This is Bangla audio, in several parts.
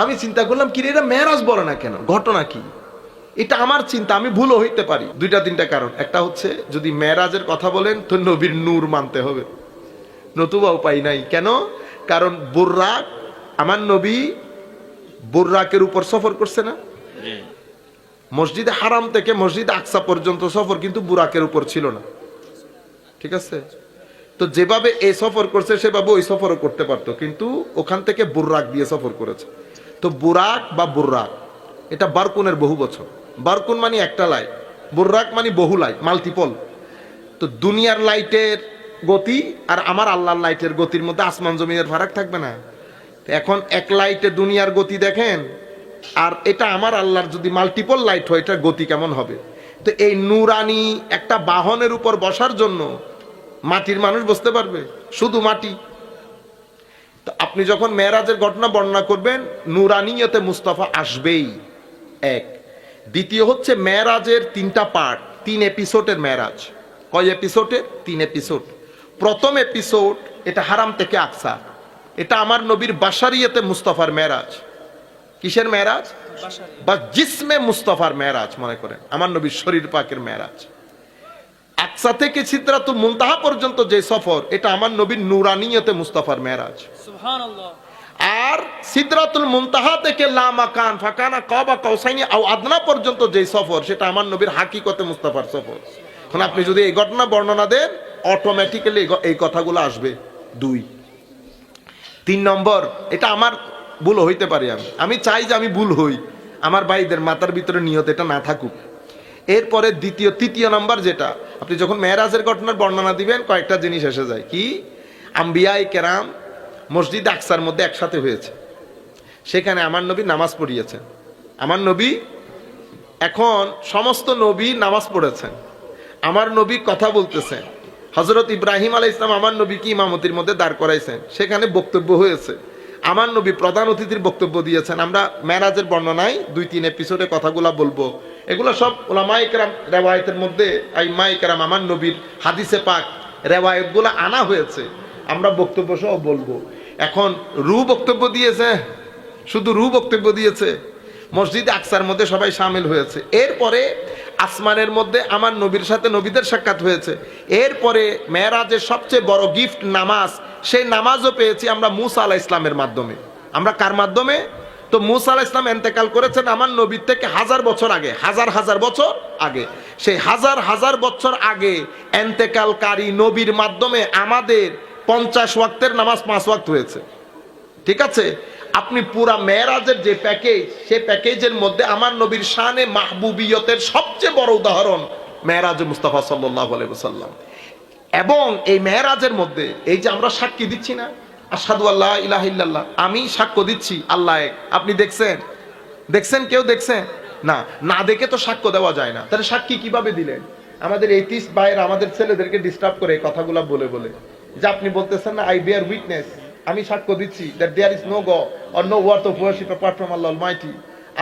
আমি চিন্তা করলাম কি এটা মেরাজ বলে না কেন? ঘটনা কি? এটা আমার চিন্তা, আমি ভুলও হইতে পারি। দুইটা, তিনটা কারণ। একটা হচ্ছে, যদি মেরাজের কথা বলেন, তো নবীর নূর মানতে হবে। নতুবা উপায় নাই। কেন? কারণ বুর্রাক, আমার নবী বুর্রাকের উপর সফর করছে না। মসজিদে হারাম থেকে মসজিদ আকসা পর্যন্ত সফর কিন্তু বুরাকের উপর ছিল না। ঠিক আছে? তো যেভাবে এই সফর করছে, সেভাবে ওই সফরও করতে পারতো। কিন্তু ওখান থেকে বুর্রাক দিয়ে সফর করেছে। তো বুরাক বা বুর্রাক, এটা বারকুনের বহু বছর। বারকুন মানে একটা লাইট বুর্রাক মানে বহু লাইট মাল্টিপল তো দুনিয়ার লাইটের গতি আর আমার আল্লাহর লাইটের গতির মধ্যে আসমান জমিনের ফারাক থাকবে না। এখন এক লাইটে দুনিয়ার গতি দেখেন, আর এটা আমার আল্লাহর যদি মাল্টিপল লাইট হয়, এটার গতি কেমন হবে? তো এই নুরানি একটা বাহনের উপর বসার জন্য মাটির মানুষ বসতে পারবে? শুধু মাটি। তো আপনি যখন মেয়েরাজের ঘটনা বর্ণনা করবেন নুরানিয়তে মুস্তাফা আসবেই। এক। দ্বিতীয় হচ্ছে মেয়েরাজের তিনটা পার্ট তিন এপিসোডের মেয়েরাজ। কয় এপিসোডের তিন এপিসোড প্রথম এপিসোড এটা হারাম থেকে আকসা। এটা আমার নবীর বাসারিয়াতে মুস্তাফার মেয়েরাজ। কিসের মেয়েরাজ? বা জিসমে মুস্তাফার মেয়েরাজ মনে করেন। আমার নবীর শরীর পাকের মেয়েরাজ। আকসা থেকে সিদ্রাতুল মুনতাহা পর্যন্ত যে সফর এটা আমার নবীর নুরানিয়তে মুস্তাফার মেয়েরাজ। সুবহানাল্লাহ। আর সিদ্রাতুল মুনতাহা থেকে লামাকান ফাকানা কবা কৌসাইনি আও আদনা পর্যন্ত যে সফর সেটা আমার নবীর হাকিকতে মুস্তাফার সফর। এখন আপনি যদি এই ঘটনা বর্ণনা দেন অটোমেটিক্যালি এই কথাগুলো আসবে। দুই। তিন নম্বর এটা আমার ভুল হইতে পারি আমি। আমি চাই যে আমি ভুল হই। আমার ভাইদের মাথার ভিতরে নিয়ত এটা না থাকুক। এরপরে দ্বিতীয়, তৃতীয় নাম্বার যেটা। আপনি যখন মেয়েরাজের ঘটনার বর্ণনা দিবেন, কয়েকটা জিনিস এসে যায়। কি? আম্বিয়াই কেরাম মসজিদ আকসার মধ্যে একসাথে হয়েছে। সেখানে আমার নবী নামাজ পড়িয়েছেন। আমার নবী এখন সমস্ত নবী নামাজ পড়েছেন। আমার নবী কথা বলতেছেন। হজরত ইব্রাহিম আলাই ইসলাম আমার নবীকে ইমামতির মধ্যে দাঁড় করাইছেন। সেখানে বক্তব্য হয়েছে। আমার নবী প্রধান অতিথির বক্তব্য দিয়েছেন। আমরা মেরাজের বর্ণনায় দুই, তিন এপিসোডে কথাগুলা বলব। এগুলো সব ওলামাইকরাম রেওয়ায়তের মধ্যে আইমাইকরাম আমার নবীর হাদিসে পাক রেওয়ায়তগুলো আনা হয়েছে। আমরা বক্তব্য সহ বলব। এখন রু বক্তব্য দিয়েছে, শুধু রু বক্তব্য দিয়েছে, মসজিদ আকসার মধ্যে সবাই সামিল হয়েছে। এরপরে আসমানের মধ্যে আমার নবীর সাথে নবীদের সাক্ষাৎ হয়েছে। এরপরে মেয়েরাজের সবচেয়ে বড় গিফট নামাজ, সেই নামাজও পেয়েছি আমরা মুসা আলাহ ইসলামের মাধ্যমে। আমরা কার মাধ্যমে? তো মুসা আলাহ ইসলাম এন্তেকাল করেছেন আমার নবীর থেকে হাজার বছর আগে, হাজার হাজার বছর আগে। সেই হাজার হাজার বছর আগে এন্তেকালকারী নবীর মাধ্যমে আমাদের পঞ্চাশ ওয়াক্তের নামাজ পাঁচ ওয়াক্ত হয়েছে। ঠিক আছে? আপনি পুরা মেয়েরাজের যে প্যাকেজ সেই প্যাকেজের মধ্যে আমার নবীর শানে মাহবুবিয়তের সবচেয়ে বড় উদাহরণ মেয়েরাজ মুস্তাফা সাল্লাহ সাল্লাম এবং এই মেয়েরাজের মধ্যে, এই যে আমরা সাক্ষী দিচ্ছি না আসাদু আল্লাহ ইলাহ ইল্লাল্লাহ। আমি সাক্ষ্য দিচ্ছি, আল্লাহ এক। আপনি দেখছেন? দেখছেন কেউ দেখছেন? না না দেখে তো সাক্ষ্য দেওয়া যায় না। তাহলে সাক্ষী কীভাবে দিলেন? আমাদের এই তিস বাইরে আমাদের ছেলেদেরকে ডিস্টার্ব করে এই কথাগুলো বলে বলে। যে আপনি বলতেছেন না আই বিয়ার উইটনেস আমি সাক্ষ্য দিচ্ছি দ্যাট দেয়ার ইজ নো গ or no worth of worship apart from Allah mighty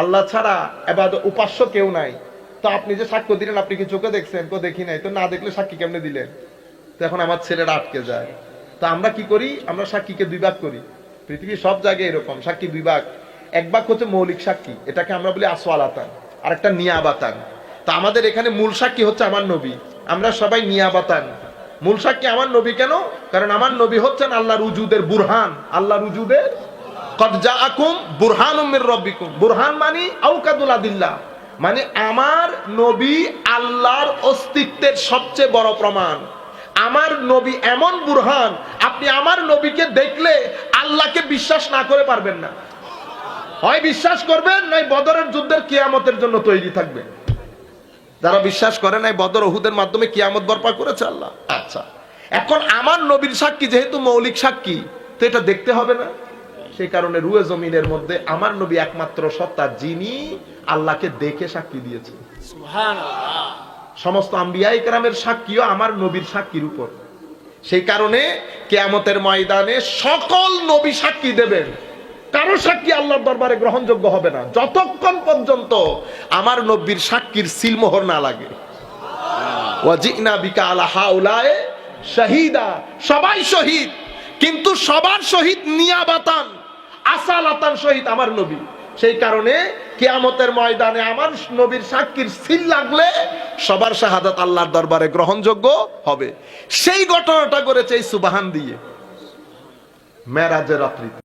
Allah ছাড়া এবার উপাস্য কেউ নাই। তো আপনি যে সাক্ষ্য দিলেন, আপনি কি চোখে দেখছেন? কেউ দেখি নাই। তো না দেখলে সাক্ষী কেমনে দিলেন? তো এখন আমার ছেলেরা আটকে যায়। তো আমরা কি করি? আমরা সাক্ষীকে দুই ভাগ করি। পৃথিবীর সব জায়গায় এরকম, সাক্ষী দুই ভাগ। এক ভাগ হচ্ছে মৌলিক সাক্ষী, এটাকে আমরা বলি আসওয়ালাতান আর একটা নিয়াবাতান। তা আমাদের এখানে মূল সাক্ষী হচ্ছে আমার নবী। আমরা সবাই নিয়াবাতান। মূল সাক্ষী আমার নবী কেন? কারণ আমার নবী হচ্ছেন আল্লাহ রুজুদের বুরহান। আল্লাহ রুজুদের মানে মানে আমার নবী আল্লাহর অস্তিত্বের সবচেয়ে বড় প্রমাণ। আমার নবী এমন বুরহান, আপনি আমার নবীকে দেখলে আল্লাহকে বিশ্বাস না করে পারবেন না। হয় বিশ্বাস করবেন, নয় বদরের যুদ্ধের কিয়ামতের জন্য তৈরি থাকবে যারা বিশ্বাস করে নাই, বদর ওহুদের মাধ্যমে কিয়ামত বরপা করেছে আল্লাহ। আচ্ছা এখন আমার নবীর সাক্ষী যেহেতু মৌলিক সাক্ষী, তো এটা দেখতে হবে না? সেই কারণে রুয়ে জমিনের মধ্যে আমার নবী একমাত্র সত্তা, যিনি আল্লাহকে দেখে সাক্ষী দিয়েছে সুবহানাল্লাহ। সমস্ত আম্বিয়াই কেরামের সাক্ষীও আমার নবীর সাক্ষীর উপর। সেই কারণে কেয়ামতের ময়দানে সকল নবী সাক্ষী দেবেন। কারও সাক্ষী আল্লাহর দরবারে গ্রহণযোগ্য হবে না। যতক্ষণ পর্যন্ত আমার নব্বীর সাক্ষীর সিলমোহর না লাগে। আলা সবাই শহীদ। কিন্তু সবার শহীদ নিয়াবাতান, আসালাতান শহীদ আমার নবী। সেই কারণে কিয়ামতের ময়দানে আমার নবীর সাক্ষীর সিল লাগলে সবার শাহাদাত আল্লাহর দরবারে গ্রহণযোগ্য হবে। সেই ঘটনাটা করেছে এই সুবাহান দিয়ে। মেরাজের রাত্রিতে।